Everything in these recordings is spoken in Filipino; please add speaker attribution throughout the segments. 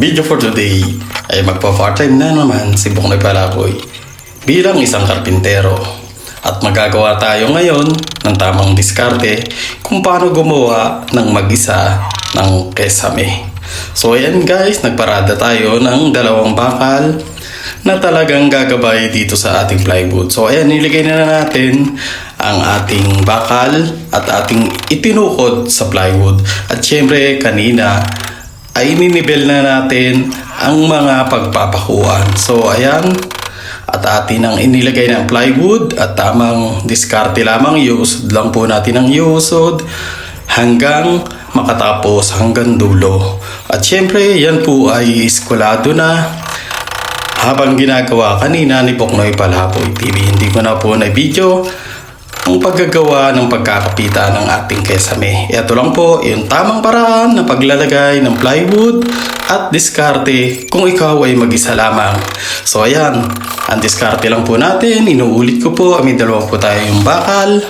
Speaker 1: Video for today ay magpa-part-time na naman si Buknoy Palaboy bilang isang karpintero. At magagawa tayo ngayon ng tamang diskarte kung paano gumawa ng mag-isa ng kesame. So ayan guys, nagparada tayo ng dalawang bakal na talagang gagabay dito sa ating plywood. So ayan, nilagay na natin ang ating bakal at ating itinukod sa plywood. At syempre kanina ay ninibel na natin ang mga pagpapakuan. So ayan, at atin ang inilagay ng plywood at tamang diskarte lamang, iusod lang po natin ang iusod hanggang makatapos hanggang dulo. At syempre, yan po ay eskwalado na habang ginagawa kanina ni Boknoy Palaboy TV. Hindi ko na po na video ang paggagawa ng pagkakapita ng ating kesame. Ito lang po yung tamang paraan na paglalagay ng plywood at diskarte kung ikaw ay mag-isa lamang. So ayan, ang diskarte lang po natin, inuulit ko po, may dalawa po tayo yung bakal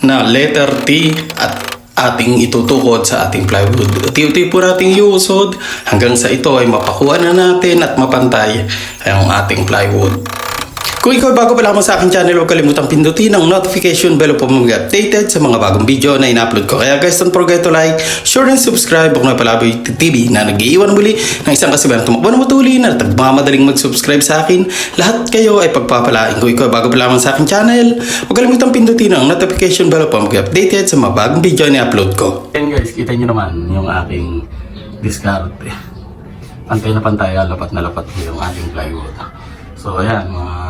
Speaker 1: na letter T at ating itutukod sa ating plywood. Unti-unti po nating iusod hanggang sa ito ay mapakuha na natin at mapantay ang ating plywood. Kung ikaw bago pa lamang sa aking channel, huwag kalimutang pindutin ang notification bell upang mag-updated sa mga bagong video na in-upload ko. Kaya guys, don't forget to like, share, and subscribe. Ako na Palaboy TV na nag-iiwan muli ng isang kasibayan tumakbo na matuli na nagmamadaling mag-subscribe sa akin. Lahat kayo ay pagpapalain. Kung ikaw bago pa lamang sa aking channel, huwag kalimutang pindutin ang notification bell upang mag-updated sa mga bagong video na i-upload ko. Ayan guys, kita nyo naman yung aking diskarte. Pantay na pantay, lapat na lapat yung ating plywood. So ayan, mga kamukha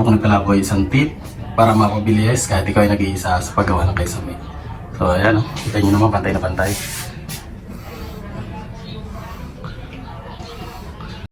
Speaker 1: ng palaboy isang tip para mapabilis kahit ikaw ay nag-iisa sa paggawa ng kesame. So ayan, oh, kita nyo naman pantay na pantay.